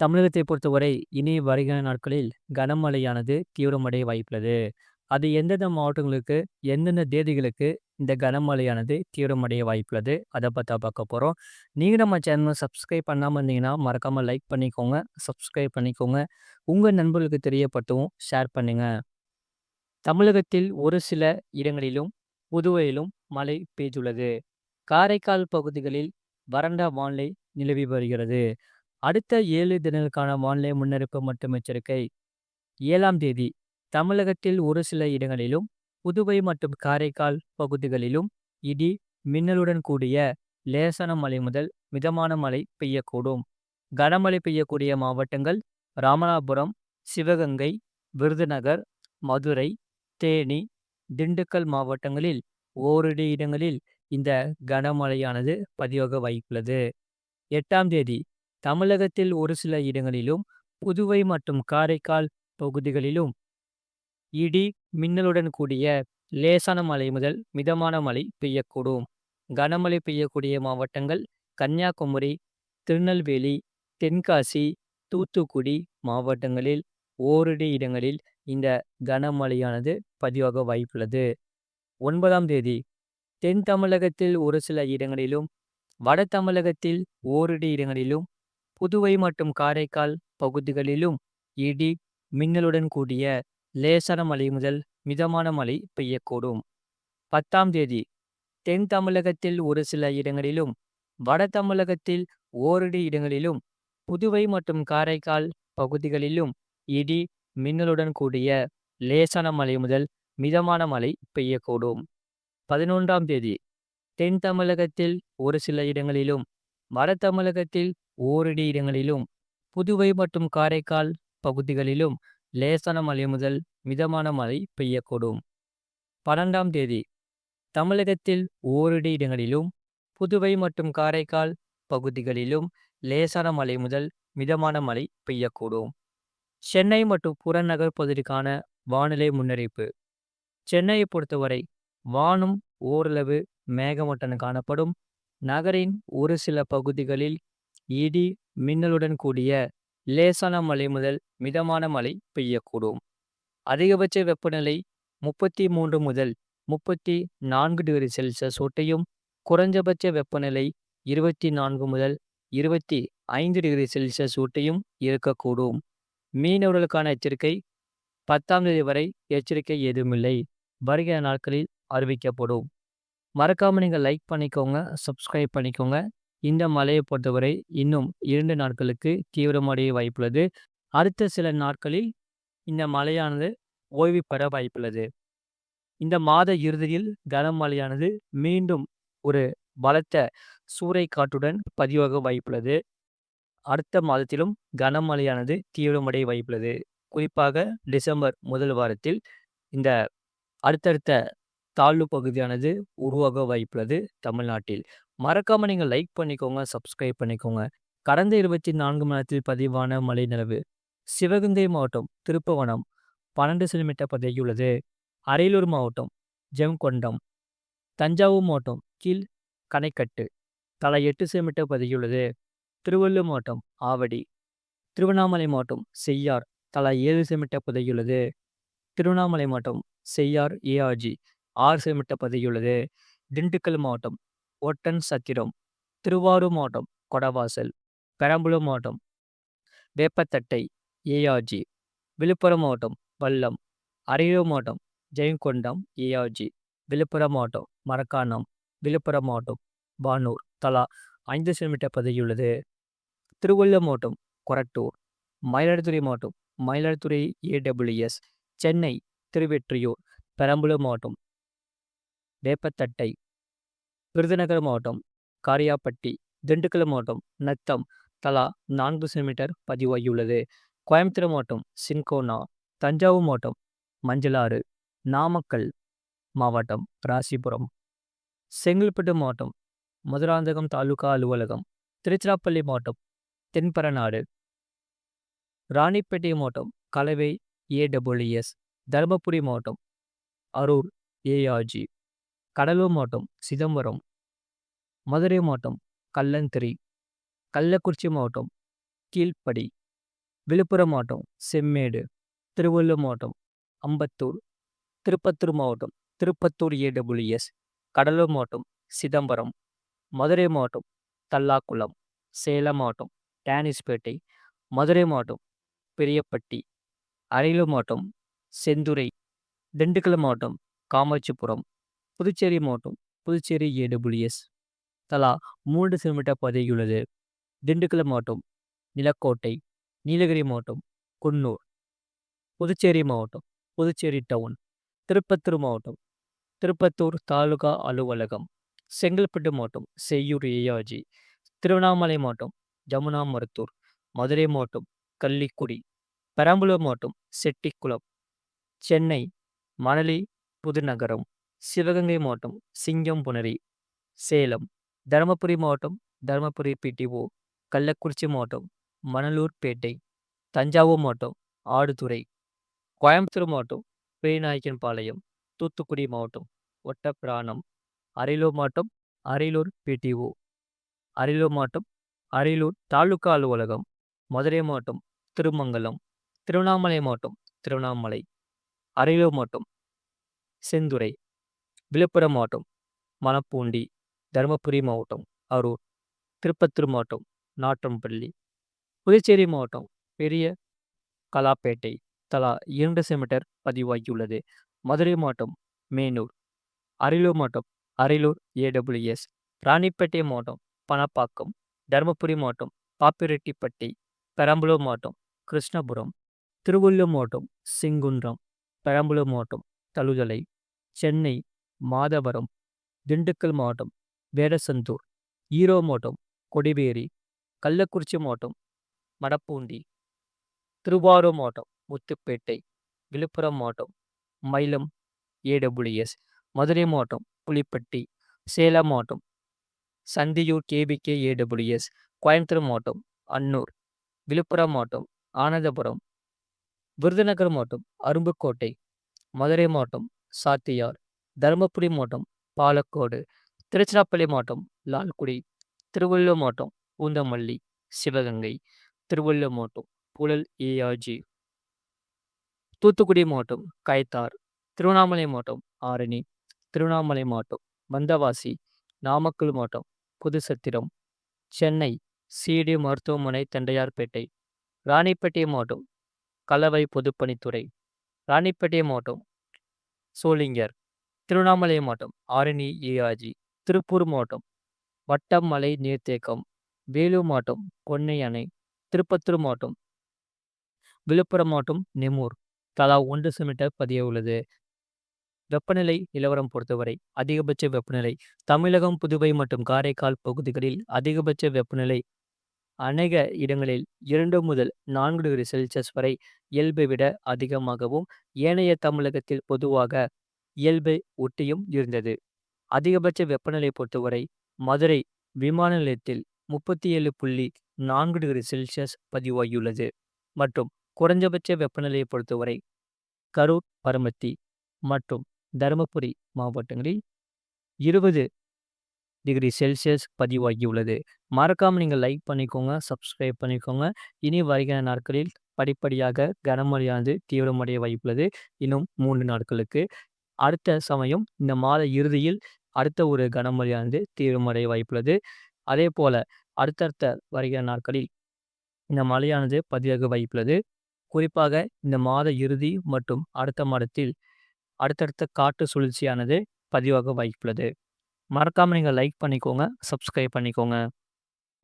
தமிழகத்தை பொறுத்தவரை இனி வருகிற நாட்களில் கனமழையானது தீவிரமடைய வாய்ப்புள்ளது. அது எந்தெந்த மாவட்டங்களுக்கு, எந்தெந்த தேதிகளுக்கு இந்த கனமழையானது தீவிரமடைய வாய்ப்புள்ளது. அதை பார்த்தா பார்க்க போகிறோம் நீங்கள் நம்ம சேனலை சப்ஸ்கிரைப் பண்ணாமல் இருந்தீங்கன்னா, மறக்காமல் லைக் பண்ணிக்கோங்க, சப்ஸ்கிரைப் பண்ணிக்கோங்க. உங்கள் நண்பர்களுக்கு தெரியப்பட்டவும் ஷேர் பண்ணுங்கள் தமிழகத்தில் ஒரு சில இடங்களிலும், புதுவையிலும் மழை பெய்துள்ளது. காரைக்கால் பகுதிகளில் வறண்ட வானிலை நிலவி வருகிறது. அடுத்த ஏழு தினங்களுக்கான வானிலை முன்னறிப்பு மற்றும் எச்சரிக்கை. ஏழாம் தேதி தமிழகத்தில் ஒரு சில இடங்களிலும், புதுவை மற்றும் காரைக்கால் பகுதிகளிலும் இடி, மின்னலுடன் கூடிய லேசான மழை முதல் மிதமான மழை பெய்யக்கூடும். கனமழை பெய்யக்கூடிய மாவட்டங்கள் ராமநாதபுரம், சிவகங்கை, விருதுநகர், மதுரை, தேனி, திண்டுக்கல் மாவட்டங்களில் ஓரிரு இடங்களில் இந்த கனமழையானது பதிவாக வாய்ப்புள்ளது. எட்டாம் தேதி தமிழகத்தில் ஒரு சில இடங்களிலும், புதுவை மற்றும் காரைக்கால் பகுதிகளிலும் இடி, மின்னலுடன் கூடிய லேசான மழை முதல் மிதமான மழை பெய்யக்கூடும். கனமழை பெய்யக்கூடிய மாவட்டங்கள் கன்னியாகுமரி, திருநெல்வேலி, தென்காசி, தூத்துக்குடி மாவட்டங்களில் ஓரிரு இடங்களில் இந்த கனமழையானது பதிவாக வாய்ப்புள்ளது. ஒன்பதாம் தேதி தென் தமிழகத்தில் ஒரு சில இடங்களிலும், வட தமிழகத்தில் ஓரிரு இடங்களிலும், புதுவை மற்றும் காரைக்கால் பகுதிகளிலும் இடி, மின்னலுடன் கூடிய லேசான மழை முதல் மிதமான மழை பெய்யக்கூடும். பத்தாம் தேதி தென் தமிழகத்தில் ஒரு சில இடங்களிலும், வட தமிழகத்தில் ஓரிரு இடங்களிலும், புதுவை மற்றும் காரைக்கால் பகுதிகளிலும் இடி, மின்னலுடன் கூடிய லேசான மழை முதல் மிதமான மழை பெய்யக்கூடும். பதினொன்றாம் தேதி தென் தமிழகத்தில் ஒரு சில இடங்களிலும், வட தமிழகத்தில் ஓரிரு இடங்களிலும், புதுவை மற்றும் காரைக்கால் பகுதிகளிலும் லேசான மழை முதல் மிதமான மழை பெய்யக்கூடும். பன்னெண்டாம் தேதி தமிழகத்தில் ஓரிரு இடங்களிலும், புதுவை மற்றும் காரைக்கால் பகுதிகளிலும் லேசான மழை முதல் மிதமான மழை பெய்யக்கூடும். சென்னை மற்றும் புறநகர் பகுதிக்கான வானிலை முன்னறிவிப்பு. சென்னையை பொறுத்தவரை வானம் ஓரளவு மேகமூட்டம் காணப்படும். நகரின் ஒரு சில பகுதிகளில் இடி, மின்னலுடன் கூடிய லேசான மழை முதல் மிதமான மழை பெய்யக்கூடும். அதிகபட்ச வெப்பநிலை முப்பத்தி மூன்று முதல் முப்பத்தி நான்கு டிகிரி செல்சியஸ் ஒட்டியும், குறைஞ்சபட்ச வெப்பநிலை இருபத்தி நான்கு முதல் இருபத்தி ஐந்து டிகிரி செல்சியஸ் ஒட்டியும் இருக்கக்கூடும். மீனவர்களுக்கான எச்சரிக்கை பத்தாம் தேதி வரை எச்சரிக்கை ஏதுமில்லை. வருகிற நாட்களில் அறிவிக்கப்படும். மறக்காமல் நீங்கள் லைக் பண்ணிக்கோங்க, சப்ஸ்கிரைப் பண்ணிக்கோங்க. இந்த மழையை பொறுத்தவரை இன்னும் இரண்டு நாட்களுக்கு தீவிரமடைய வாய்ப்புள்ளது. அடுத்த சில நாட்களில் இந்த மழையானது ஓய்வு பெற வாய்ப்புள்ளது. இந்த மாத இறுதியில் கனமழையானது மீண்டும் ஒரு பலத்த சூறைக்காற்றுடன் பதிவாக வாய்ப்புள்ளது. அடுத்த மாதத்திலும் கனமழையானது தீவிரமடைய வாய்ப்புள்ளது. குறிப்பாக டிசம்பர் முதல் வாரத்தில் இந்த அடுத்தடுத்த தாழ்வு பகுதியானது உருவாக வாய்ப்புள்ளது தமிழ்நாட்டில். மறக்காமல் நீங்கள் லைக் பண்ணிக்கோங்க, சப்ஸ்கிரைப் பண்ணிக்கோங்க. கடந்த இருபத்தி நான்கு மணி நேரத்தில் பதிவான மழை நிலவு சிவகங்கை மாவட்டம் திருப்பவனம் பன்னெண்டு சென்டிமீட்டர் பதவியுள்ளது அரியலூர் மாவட்டம் ஜெம்கொண்டம் தஞ்சாவூர் மாவட்டம் கீழ் கணைக்கட்டு தலா எட்டு சென்டிமீட்டர் பதவியுள்ளது திருவள்ளூர் மாவட்டம் ஆவடி, திருவண்ணாமலை மாவட்டம் செய்யார் தலா ஏழு சென்டிமீட்டர் பதவியுள்ளது திருவண்ணாமலை மாவட்டம் செய்யார் ஏஆர்ஜி ஆறு சென்டிமீட்டர் பதவியுள்ளது திண்டுக்கல் மாவட்டம் ஒட்டன் சத்திரம் திருவாரூர் மாவட்டம் கொடவாசல், பெரம்பலூர் மாவட்டம் வேப்பத்தட்டை ஏஆர்ஜி, விழுப்புரம் மாவட்டம் வல்லம், அரியலூர் மாவட்டம் ஜெயங்கொண்டம் ஏஆர்ஜி, விழுப்புரம் மாவட்டம் மரக்காணம், விழுப்புரம் மாவட்டம் பானூர் தலா ஐந்து சென்டிமீட்டர் பதவியுள்ளது திருவள்ளூர் மாவட்டம் கொரட்டூர், மயிலாடுதுறை மாவட்டம் மயிலாடுதுறை ஏடபிள்யூஎஸ், சென்னை திருவெற்றியூர் பெரம்பலூர் மாவட்டம் வேப்பத்தட்டை, விருதுநகர் மாவட்டம் காரியாப்பட்டி திண்டுக்கல் மாவட்டம் நத்தம் தலா நான்கு சென்டிமீட்டர் பதிவாகியுள்ளது. கோயம்புத்தூர் மாவட்டம் சின்கோனா, தஞ்சாவூர் மாவட்டம் மஞ்சளாறு, நாமக்கல் மாவட்டம் ராசிபுரம், செங்கல்பட்டு மாவட்டம் மதுராந்தகம் தாலுகா அலுவலகம், திருச்சிராப்பள்ளி மாவட்டம் தென்பரநாடு, ராணிப்பேட்டை மாவட்டம் கலவை ஏடபிள்யூஎஸ், தருமபுரி மாவட்டம் அரூர் ஏஆர்ஜி, கடலூர் மாவட்டம் சிதம்பரம், மதுரை மாவட்டம் கல்லந்திரி, கள்ளக்குறிச்சி மாவட்டம் கீழ்ப்படி. விழுப்புரம் மாவட்டம் செம்மேடு. திருவள்ளூர் மாவட்டம் அம்பத்தூர். திருப்பத்தூர் மாவட்டம் திருப்பத்தூர் ஏடபிள்யூஎஸ் கடலூர் மாவட்டம் சிதம்பரம். மதுரை மாவட்டம் தல்லாக்குளம். சேலம் மாவட்டம் டேனிஸ்பேட்டை மதுரை மாவட்டம் பெரியப்பட்டி. அரியலூர் மாவட்டம் செந்துறை. திண்டுக்கல் மாவட்டம் காமாட்சிபுரம். புதுச்சேரி மாவட்டம் புதுச்சேரி ஏடபிள்யூஎஸ் தலா மூன்று சென்டிமீட்டர் பதவியுள்ளது திண்டுக்கல் மாவட்டம் நிலக்கோட்டை நீலகிரி மாவட்டம் குன்னூர். புதுச்சேரி மாவட்டம் புதுச்சேரி டவுன். திருப்பத்தூர் மாவட்டம் திருப்பத்தூர் தாலுகா அலுவலகம். செங்கல்பட்டு மாவட்டம் செய்யூர் ஏஆர்ஜி திருவண்ணாமலை மாவட்டம் ஜமுனா மருத்தூர். மதுரை மாவட்டம் கள்ளிக்குடி. பெரம்பலூர் மாவட்டம் செட்டிக்குளம். சென்னை மணலி புதுநகரம். சிவகங்கை மாவட்டம் சிங்கம் புனரி சேலம் தருமபுரி மாவட்டம் தருமபுரி பிடிஓ கள்ளக்குறிச்சி மாவட்டம் மணலூர்பேட்டை தஞ்சாவூர் மாவட்டம் ஆடுதுறை கோயம்புத்தூர் மாவட்டம் பெரியநாயக்கன்பாளையம் தூத்துக்குடி மாவட்டம் ஒட்டப்பிராணம் அரியலூர் மாவட்டம் அரியலூர் பிடிஓ அரியலூர் மாவட்டம் அரியலூர் தாலுகா அலுவலகம் மதுரை மாவட்டம் திருமங்கலம் திருவண்ணாமலை மாவட்டம் திருவண்ணாமலை அரியலூர் மாவட்டம் செந்துறை. விழுப்புரம் மாவட்டம் மணப்பூண்டி தருமபுரி மாவட்டம் அரூர் திருப்பத்தூர் மாவட்டம் நாட்டம்பள்ளி புதுச்சேரி மாவட்டம் பெரிய கலாப்பேட்டை தலா இரண்டு செமீட்டர் பதிவாகியுள்ளது. மதுரை மாவட்டம் மேனூர் அரியலூர் மாவட்டம் அரியலூர் ஏடபிள்யூஎஸ் ராணிப்பேட்டை மாவட்டம் பணப்பாக்கம் தருமபுரி மாவட்டம் பாப்பிரெட்டிப்பட்டி பெரம்பலூர் மாவட்டம் கிருஷ்ணபுரம் திருவள்ளூர் மாவட்டம் செங்குன்றம் பெரம்பலூர் மாவட்டம் தழுதலை சென்னை மாதவரம் திண்டுக்கல் மாவட்டம் வேடசந்தூர் ஈரோ மாவட்டம் கொடிவேரி கள்ளக்குறிச்சி மாவட்டம் மடப்பூண்டி திருவாரூர் மாவட்டம் முத்துப்பேட்டை விழுப்புரம் மாவட்டம் மயிலம் ஏடபிள்யூஎஸ் மதுரை மாவட்டம் புலிப்பட்டி சேலம் மாவட்டம் சந்தியூர் கேபிகே ஏடபிள்யூஎஸ் கோயம்புத்தூர் மாவட்டம் அன்னூர் விழுப்புரம் மாவட்டம் ஆனந்தபுரம் விருதுநகர் மாவட்டம் அரும்புக்கோட்டை மதுரை மாவட்டம் சாத்தியார் தருமபுரி மாவட்டம் பாலக்கோடு திருச்சிராப்பள்ளி மாவட்டம் லால்குடி திருவள்ளூர் மாவட்டம் பூந்தமல்லி சிவகங்கை திருவள்ளூர் மாவட்டம் புழல் ஏஆர்ஜி தூத்துக்குடி மாவட்டம் கைத்தார் திருவண்ணாமலை மாவட்டம் ஆரணி திருவண்ணாமலை மாவட்டம் வந்தவாசி நாமக்கல் மாவட்டம் புதுசத்திரம் சென்னை சிடி மருத்துவமனை தண்டையார்பேட்டை ராணிப்பேட்டை மாவட்டம் கலவை பொதுப்பணித்துறை ராணிப்பேட்டை மாவட்டம் சோளிங்கர். திருவண்ணாமலை மாவட்டம் ஆரணி ஏஆர்ஜி திருப்பூர் மாவட்டம் வட்டமலை நீர்த்தேக்கம் வேலூர் மாவட்டம் கொன்னை அணை திருப்பத்தூர் மாவட்டம் விழுப்புரம் மாவட்டம் நெமூர் தலா ஒன்று சென்டிமீட்டர் பதிய உள்ளது. வெப்பநிலை நிலவரம் பொறுத்தவரை அதிகபட்ச வெப்பநிலை தமிழகம் புதுவை மற்றும் காரைக்கால் பகுதிகளில் அதிகபட்ச வெப்பநிலை அநேக இடங்களில் இரண்டு முதல் நான்கு டிகிரி செல்சியஸ் வரை இயல்பை விட அதிகமாகவும் ஏனைய தமிழகத்தில் பொதுவாக இயல்பை ஒட்டியும் இருந்தது. அதிகபட்ச வெப்பநிலை பொறுத்தவரை மதுரை விமான நிலையத்தில் முப்பத்தி ஏழு புள்ளி நான்கு டிகிரி செல்சியஸ் பதிவாகியுள்ளது. மற்றும் குறைஞ்சபட்ச வெப்பநிலையை பொறுத்தவரை கரூர் பரமத்தி மற்றும் தருமபுரி மாவட்டங்களில் இருபது டிகிரி செல்சியஸ் பதிவாகியுள்ளது. மறக்காமல் நீங்கள் லைக் பண்ணிக்கோங்க சப்ஸ்கிரைப் பண்ணிக்கோங்க. இனி வருகிற நாட்களில் படிப்படியாக கனமழையானது தீவிரமடைய வாய்ப்புள்ளது. இன்னும் மூன்று நாட்களுக்கு அடுத்த சமயம் இந்த மாத இறுதியில் அடுத்த ஒரு கனமழையானது தீவிரமடைய வாய்ப்புள்ளது. அதே போல அடுத்தடுத்த வருகிற நாட்களில் இந்த மழையானது பதிவாக வாய்ப்புள்ளது. குறிப்பாக இந்த மாத இறுதி மற்றும் அடுத்த மாதத்தில் அடுத்தடுத்த காற்று சுழற்சியானது பதிவாக வாய்ப்புள்ளது. மறக்காமல் நீங்கள் லைக் பண்ணிக்கோங்க சப்ஸ்கிரைப் பண்ணிக்கோங்க.